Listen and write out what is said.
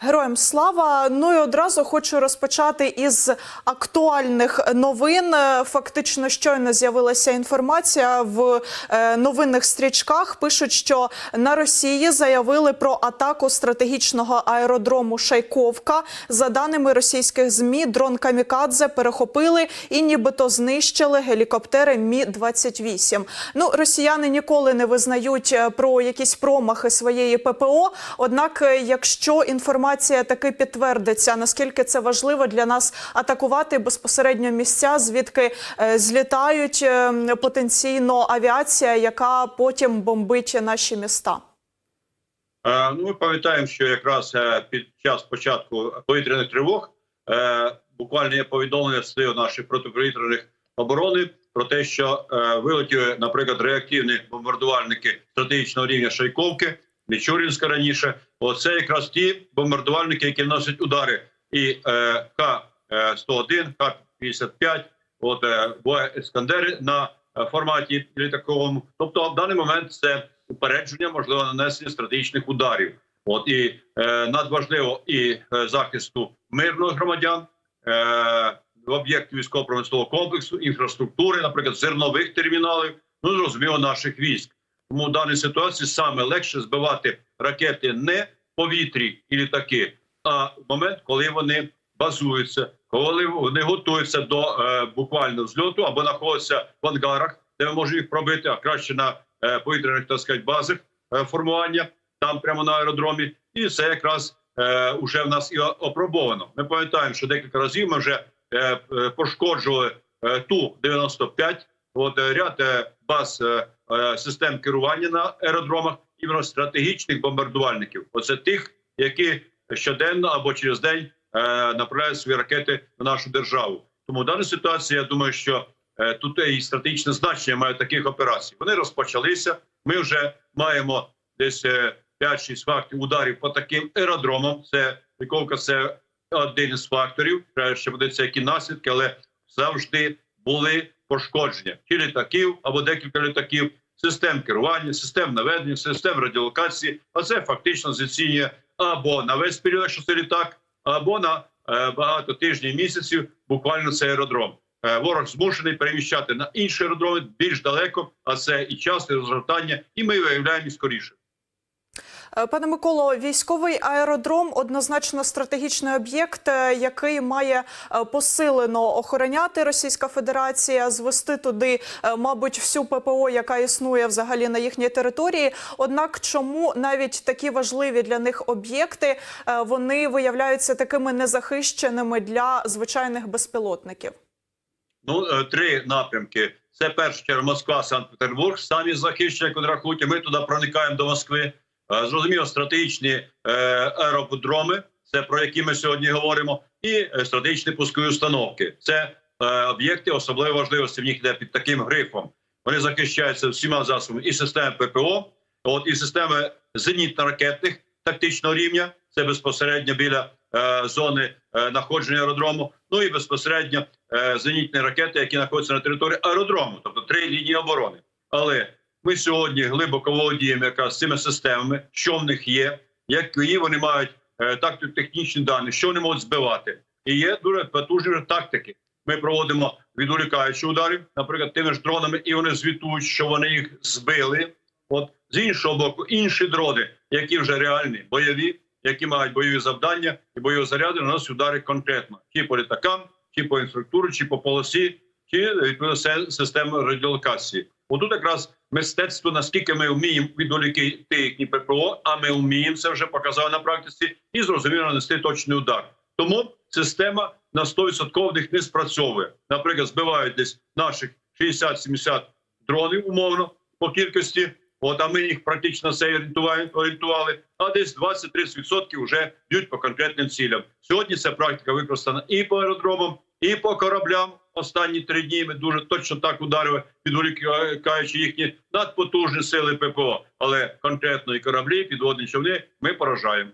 Героям слава. Ну і одразу хочу розпочати із актуальних новин. Фактично, щойно з'явилася інформація в е, новинних стрічках. Пишуть, що на Росії заявили про атаку стратегічного аеродрому Шайковка. За даними російських змі, дрон Камікадзе перехопили і нібито знищили гелікоптери Мі 28 Ну, росіяни ніколи не визнають е, про якісь промахи своєї ППО. Однак, е, якщо інформація таки підтвердиться, наскільки це важливо для нас атакувати безпосередньо місця, звідки е, злітають е, потенційно авіація, яка потім бомбить наші міста. Е, Ну, ми пам'ятаємо, що якраз під час початку повітряних тривог буквально є повідомлення з наших протиповітряних оборони про те, що вилетіли, наприклад, реактивні бомбардувальники стратегічного рівня Шайковки, Мічурінська раніше. Оце якраз ті бомбардувальники, які носять удари і е, Х-101, Х-55, от е, Ескандери на е, форматі літаковому. Тобто, в даний момент це упередження, можливо, нанесення стратегічних ударів. От і е, надважливо і е, захисту мирних громадян, е, об'єктів військово-промислового комплексу, інфраструктури, наприклад, зернових терміналів, ну зрозуміло, наших військ. Тому в даній ситуації саме легше збивати ракети не повітрі і літаки, а в момент, коли вони базуються, коли вони готуються до е, буквально зльоту або знаходяться в ангарах, де ми можемо їх пробити, а краще на е, повітряних так сказати, базах е, формування там прямо на аеродромі, і це якраз е, уже в нас і опробовано. Ми пам'ятаємо, що декілька разів ми вже е, е, пошкоджували е, ту 95 От е, ряд е, баз е, систем керування на аеродромах іменно стратегічних бомбардувальників. Оце тих, які щоденно або через день е, направляють свої ракети на нашу державу. Тому в даній ситуації я думаю, що е, тут і стратегічне значення мають таких операцій. Вони розпочалися. Ми вже маємо десь е, 5-6 фактів ударів по таким аеродромам. Це Віковка, це один із факторів. Ще подивитися, які наслідки, але завжди були пошкодження чи літаків або декілька літаків, систем керування, систем наведення, систем радіолокації. А це фактично зацінює або на весь період, якщо це літак, або на е, багато тижнів місяців. Буквально цей аеродром. Е, Ворог змушений переміщати на інші аеродроми більш далеко, а це і час, і розгортання, і ми виявляємо скоріше. Е, Пане Миколо, військовий аеродром однозначно стратегічний об'єкт, е, який має е, посилено охороняти Російська Федерація, звести туди, мабуть, всю ППО, яка існує взагалі на їхній території. Однак, чому навіть такі важливі для них об'єкти вони виявляються такими незахищеними для звичайних безпілотників? Ну, три напрямки. Це перша черга Москва, Санкт-Петербург, самі захищені квадрахуті. Ми туди проникаємо до Москви. Е, Зрозуміло, стратегічні е, аеродроми, це про які ми сьогодні говоримо, і е, стратегічні пускові установки. Це об'єкти особливої важливості. В них йде під таким грифом. Вони захищаються всіма засобами і системи ППО, от і системи зенітно-ракетних тактичного рівня. Це безпосередньо біля е, зони е, знаходження аеродрому. Ну і безпосередньо е, зенітні ракети, які знаходяться на території аеродрому, тобто три лінії оборони. Але ми сьогодні глибоко володіємо якраз цими системами, що в них є, які вони мають е, тактико-технічні дані, що вони можуть збивати. І є дуже потужні тактики. Ми проводимо відволікаючі удари, наприклад, тими ж дронами, і вони звітують, що вони їх збили. От з іншого боку, інші дрони, які вже реальні, бойові, які мають бойові завдання і бойові заряди, наносять удари конкретно чи по літакам, чи по інфраструктурі, чи по полосі, чи відповідно системи радіолокації. Отут якраз мистецтво, наскільки ми вміємо відволікти їхні ППО, а ми вміємо це вже показали на практиці, і зрозуміло нанести точний удар. Тому система на 100% в них не спрацьовує. Наприклад, збивають десь наших 60-70 дронів умовно по кількості. От а ми їх практично орієнтували, орієнтували, а десь 20-30% вже б'ють по конкретним цілям. Сьогодні ця практика використана і по аеродромам, і по кораблям. Останні три дні ми дуже точно так ударили, відволікаючи їхні надпотужні сили ППО. Але конкретно і кораблі, підводні човни ми поражаємо.